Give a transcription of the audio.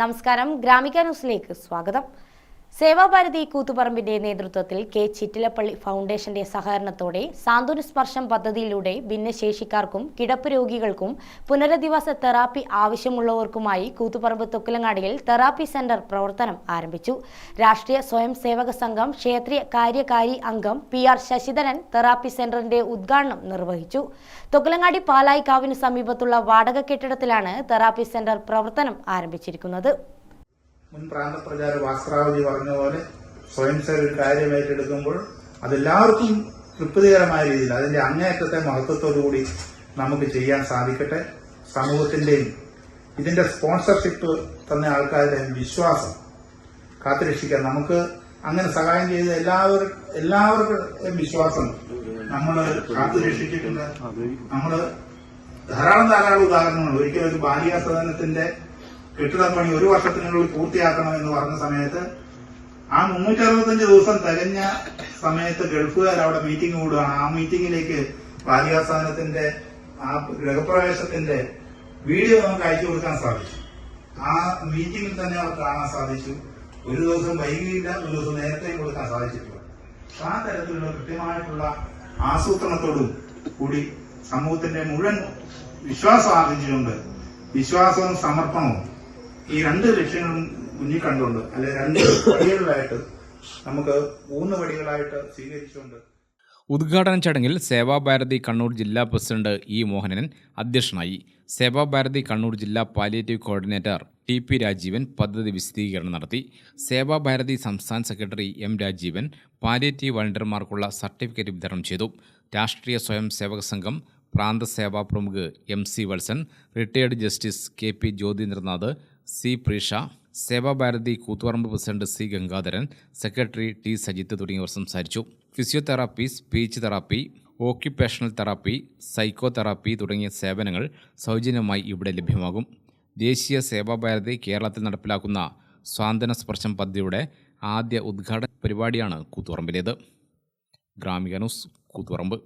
നമസ്കാരം. ഗ്രാമിക ന്യൂസിലേക്ക് സ്വാഗതം. സേവാഭാരതി കൂത്തുപറമ്പിന്റെ നേതൃത്വത്തിൽ കെ ചിറ്റിലപ്പള്ളി ഫൗണ്ടേഷന്റെ സഹകരണത്തോടെ സാന്ത്വന സ്പർശം പദ്ധതിയിലൂടെ ഭിന്നശേഷിക്കാർക്കും കിടപ്പ് രോഗികൾക്കും പുനരധിവാസ തെറാപ്പി ആവശ്യമുള്ളവർക്കുമായി കൂത്തുപറമ്പ് തൊക്കിലങ്ങാടിയിൽ തെറാപ്പി സെന്റർ പ്രവർത്തനം ആരംഭിച്ചു. രാഷ്ട്രീയ സ്വയം സേവക സംഘം ക്ഷേത്രീയ കാര്യകാരി അംഗം പി ആർ ശശിധരൻ തെറാപ്പി സെന്ററിന്റെ ഉദ്ഘാടനം നിർവഹിച്ചു. തൊക്കിലങ്ങാടി പാലായിക്കാവിന് സമീപത്തുള്ള വാടക കെട്ടിടത്തിലാണ് തെറാപ്പി സെന്റർ പ്രവർത്തനം ആരംഭിച്ചിരിക്കുന്നത്. മുൻ പ്രാന്തപ്രചാര വാസ്ത്രാവതി പറഞ്ഞ പോലെ സ്വയം സേവ ഒരു കാര്യം ഏറ്റെടുക്കുമ്പോൾ അതെല്ലാവർക്കും തൃപ്തികരമായ രീതിയിൽ അതിന്റെ അങ്ങേയറ്റത്തെ മഹത്വത്തോടുകൂടി നമുക്ക് ചെയ്യാൻ സാധിക്കട്ടെ. സമൂഹത്തിന്റെയും ഇതിന്റെ സ്പോൺസർഷിപ്പ് തന്ന ആൾക്കാരുടെയും വിശ്വാസം കാത്തുരക്ഷിക്കാൻ നമുക്ക് അങ്ങനെ സഹായം ചെയ്ത എല്ലാവരും എല്ലാവർക്കും വിശ്വാസം നമ്മൾ കാത്തുരക്ഷിച്ചിട്ടുണ്ട്. നമ്മൾ ധാരാളം ധാരാളം ഉദാഹരണങ്ങൾ. ഒരിക്കലും ഒരു ബാലിക സദനത്തിന്റെ കെട്ടിടം പണി ഒരു വർഷത്തിനുള്ളിൽ പൂർത്തിയാക്കണം എന്ന് പറഞ്ഞ സമയത്ത് ആ മുന്നൂറ്റി അറുപത്തഞ്ച് ദിവസം തികഞ്ഞ സമയത്ത് ഗൾഫുകാർ അവിടെ മീറ്റിംഗ് കൂടുകയാണ് ആ മീറ്റിംഗിലേക്ക് ബാലികാസ്ഥാനത്തിന്റെ ആ ഗൃഹപ്രവേശത്തിന്റെ വീഡിയോ നമുക്ക് അയച്ചു കൊടുക്കാൻ സാധിച്ചു. ആ മീറ്റിംഗിൽ തന്നെ അവർ കാണാൻ സാധിച്ചു. ഒരു ദിവസം വൈകിയില്ല ഒരു ദിവസം നേരത്തെയും കൊടുക്കാൻ സാധിച്ചിട്ടില്ല. ആ തരത്തിലുള്ള കൃത്യമായിട്ടുള്ള ആസൂത്രണത്തോടും കൂടി സമൂഹത്തിന്റെ മുഴുവൻ വിശ്വാസം ആർജിച്ചുകൊണ്ട് വിശ്വാസവും സമർപ്പണവും ഈ രണ്ട് ലക്ഷ്യങ്ങളും കുഞ്ഞി കണ്ടുകൊണ്ട് അല്ലെ രണ്ട് വഴികളിലായിട്ട് നമുക്ക് മൂന്ന് വഴികളായിട്ട് സ്വീകരിച്ചുകൊണ്ട് ഉദ്ഘാടന ചടങ്ങിൽ സേവാഭാരതി കണ്ണൂർ ജില്ലാ പ്രസിഡന്റ് ഇ മോഹനൻ അധ്യക്ഷനായി. സേവാഭാരതി കണ്ണൂർ ജില്ലാ palliative coordinator T P Rajeevan പദ്ധതി വിശദീകരണം നടത്തി. സേവാഭാരതി സംസ്ഥാന സെക്രട്ടറി എം രാജീവൻ പാലിയേറ്റീവ് വളണ്ടിയർമാർക്കുള്ള സർട്ടിഫിക്കറ്റ് വിതരണം ചെയ്തു. രാഷ്ട്രീയ സ്വയം സേവക സംഘം പ്രാന്തസേവാ പ്രമുഖ് M C Valsan retired justice K P Jyothindranath C Preesha Sevabharathi Koothuparamba president C Gangadharan secretary T Sajith തുടങ്ങിയവർ സംസാരിച്ചു. Physiotherapy speech therapy occupational therapy psycho therapy തുടങ്ങിയ സേവനങ്ങൾ സൗജന്യമായി ഇവിടെ ലഭ്യമാകും. ദേശീയ സേവാഭാരതി കേരളത്തിൽ നടപ്പിലാക്കുന്ന സ്വാന്തന സ്പർശം പദ്ധതിയുടെ ആദ്യ ഉദ്ഘാടന പരിപാടിയാണ് കൂത്തുപറമ്പിലേത്. ഗ്രാമിക ന്യൂസ് കൂത്തുപറമ്പ്.